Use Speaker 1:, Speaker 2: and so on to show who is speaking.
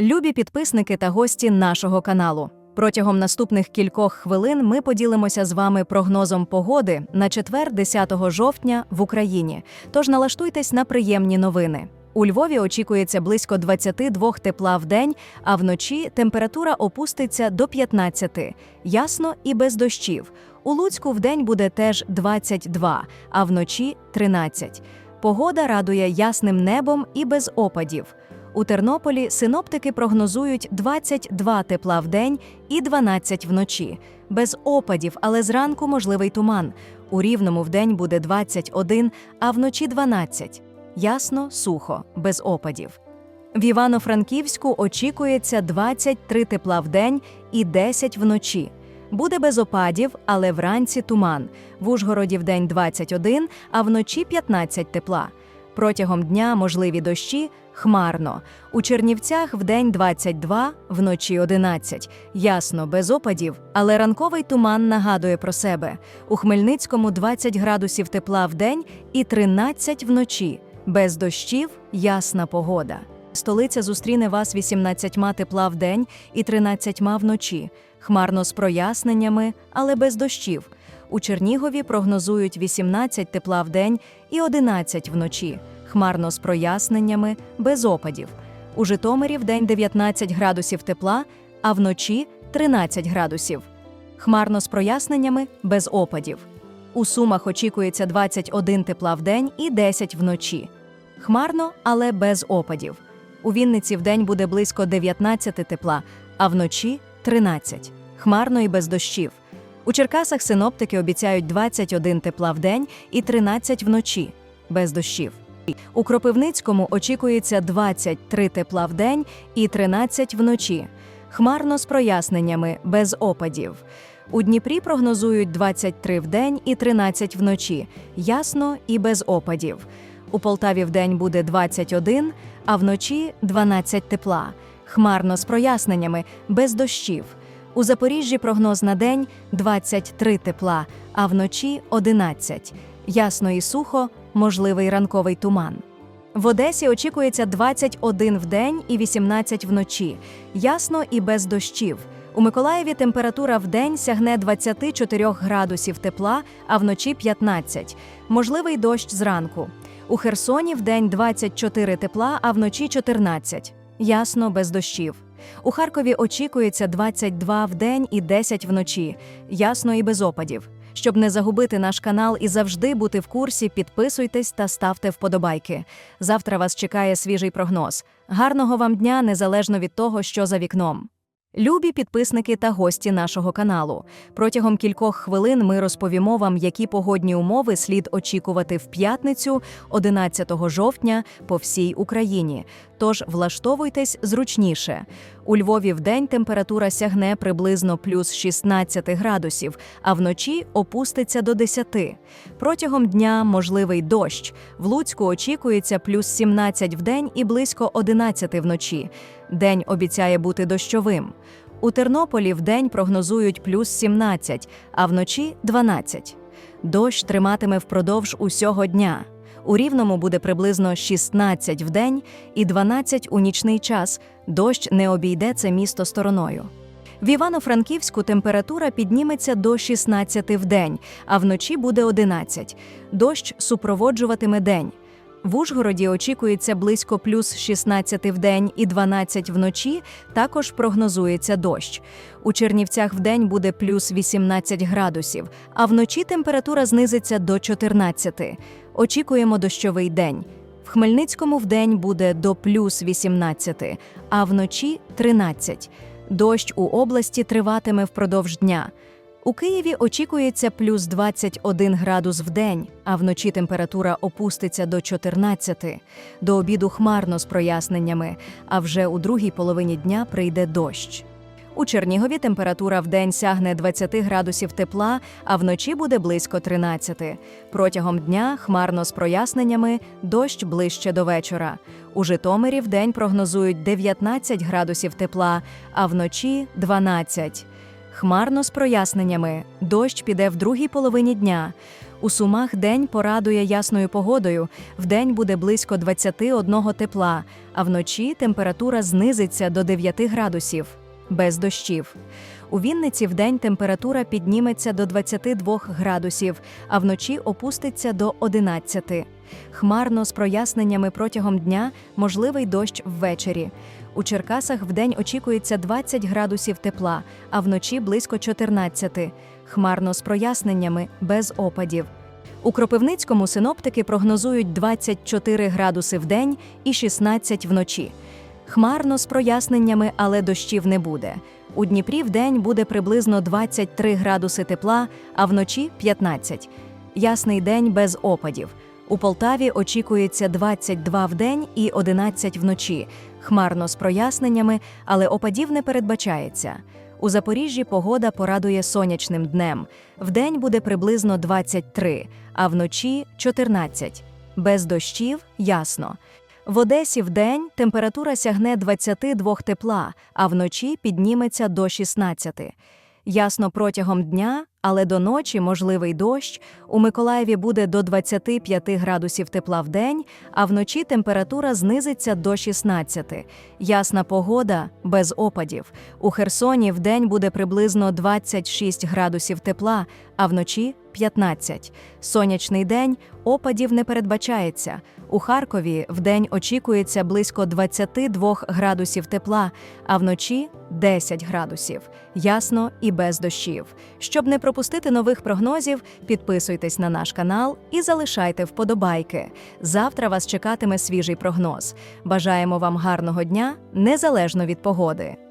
Speaker 1: Любі підписники та гості нашого каналу. Протягом наступних кількох хвилин ми поділимося з вами прогнозом погоди на четвер, 10 жовтня в Україні. Тож налаштуйтесь на приємні новини. У Львові очікується близько 22 тепла в день, а вночі температура опуститься до 15, ясно і без дощів. У Луцьку вдень буде теж 22, а вночі 13. Погода радує ясним небом і без опадів. У Тернополі синоптики прогнозують 22 тепла в день і 12 вночі. Без опадів, але зранку можливий туман. У Рівному вдень буде 21, а вночі 12. Ясно, сухо, без опадів. В Івано-Франківську очікується 23 тепла в день і 10 вночі. Буде без опадів, але вранці туман. В Ужгороді вдень 21, а вночі 15 тепла. Протягом дня можливі дощі хмарно. У Чернівцях вдень 22, вночі 11. Ясно, без опадів, але ранковий туман нагадує про себе. У Хмельницькому 20 градусів тепла вдень і 13 вночі. Без дощів ясна погода. Столиця зустріне вас 18 тепла вдень і 13 вночі. Хмарно з проясненнями, але без дощів. У Чернігові прогнозують 18 тепла вдень і 11 вночі. Хмарно з проясненнями, без опадів. У Житомирі вдень 19 градусів тепла, а вночі 13 градусів. Хмарно з проясненнями, без опадів. У Сумах очікується 21 тепла вдень і 10 вночі. Хмарно, але без опадів. У Вінниці вдень буде близько 19 тепла, а вночі 13. Хмарно і без дощів. У Черкасах синоптики обіцяють 21 тепла вдень і 13 вночі, без дощів. У Кропивницькому очікується 23 тепла вдень і 13 вночі. Хмарно з проясненнями, без опадів. У Дніпрі прогнозують 23 вдень і 13 вночі, ясно і без опадів. У Полтаві вдень буде 21, а вночі 12 тепла. Хмарно з проясненнями, без дощів. У Запоріжжі прогноз на день 23 тепла, а вночі 11. Ясно і сухо, можливий ранковий туман. В Одесі очікується 21 вдень і 18 вночі. Ясно і без дощів. У Миколаєві температура вдень сягне 24 градусів тепла, а вночі 15. Можливий дощ зранку. У Херсоні вдень 24 тепла, а вночі 14. Ясно без дощів. У Харкові очікується 22 в день і 10 вночі. Ясно і без опадів. Щоб не загубити наш канал і завжди бути в курсі, підписуйтесь та ставте вподобайки. Завтра вас чекає свіжий прогноз. Гарного вам дня, незалежно від того, що за вікном. Любі підписники та гості нашого каналу. Протягом кількох хвилин ми розповімо вам, які погодні умови слід очікувати в п'ятницю, 11 жовтня, по всій Україні. Тож влаштовуйтесь зручніше. У Львові вдень температура сягне приблизно плюс 16 градусів, а вночі опуститься до 10. Протягом дня можливий дощ. В Луцьку очікується плюс 17 вдень і близько 11 вночі. День обіцяє бути дощовим. У Тернополі вдень прогнозують плюс 17, а вночі 12. Дощ триматиме впродовж усього дня. У Рівному буде приблизно 16 в день і 12 у нічний час. Дощ не обійде це місто стороною. В Івано-Франківську температура підніметься до 16 в день, а вночі буде 11. Дощ супроводжуватиме день. В Ужгороді очікується близько плюс 16 в день і 12 вночі. Також прогнозується дощ. У Чернівцях вдень буде плюс 18 градусів, а вночі температура знизиться до 14. Очікуємо дощовий день. В Хмельницькому вдень буде до плюс 18, а вночі 13. Дощ у області триватиме впродовж дня. У Києві очікується плюс 21 градус в день, а вночі температура опуститься до 14. До обіду хмарно з проясненнями, а вже у другій половині дня прийде дощ. У Чернігові температура вдень сягне 20 градусів тепла, а вночі буде близько 13. Протягом дня хмарно з проясненнями, дощ ближче до вечора. У Житомирі вдень прогнозують 19 градусів тепла, а вночі 12. Хмарно з проясненнями. Дощ піде в другій половині дня. У Сумах день порадує ясною погодою. Вдень буде близько 21 тепла, а вночі температура знизиться до 9 градусів без дощів. У Вінниці вдень температура підніметься до 22 градусів, а вночі опуститься до 11. Хмарно з проясненнями протягом дня можливий дощ ввечері. У Черкасах вдень очікується 20 градусів тепла, а вночі близько 14. Хмарно з проясненнями без опадів. У Кропивницькому синоптики прогнозують 24 градуси вдень і 16 вночі. Хмарно з проясненнями, але дощів не буде. У Дніпрі вдень буде приблизно 23 градуси тепла, а вночі 15. Ясний день без опадів. У Полтаві очікується 22 вдень і 11 вночі. Хмарно з проясненнями, але опадів не передбачається. У Запоріжжі погода порадує сонячним днем. Вдень буде приблизно 23, а вночі 14. Без дощів ясно. В Одесі вдень температура сягне 22 тепла, а вночі підніметься до 16. Ясно протягом дня, але до ночі можливий дощ. У Миколаєві буде до 25 градусів тепла в день, а вночі температура знизиться до 16. Ясна погода без опадів. У Херсоні вдень буде приблизно 26 градусів тепла, а вночі 15. Сонячний день опадів не передбачається. У Харкові вдень очікується близько 22 градусів тепла, а вночі 10 градусів. Ясно і без дощів. Щоб не пропустити нових прогнозів, підписуйтесь на наш канал і залишайте вподобайки. Завтра вас чекатиме свіжий прогноз. Бажаємо вам гарного дня, незалежно від погоди.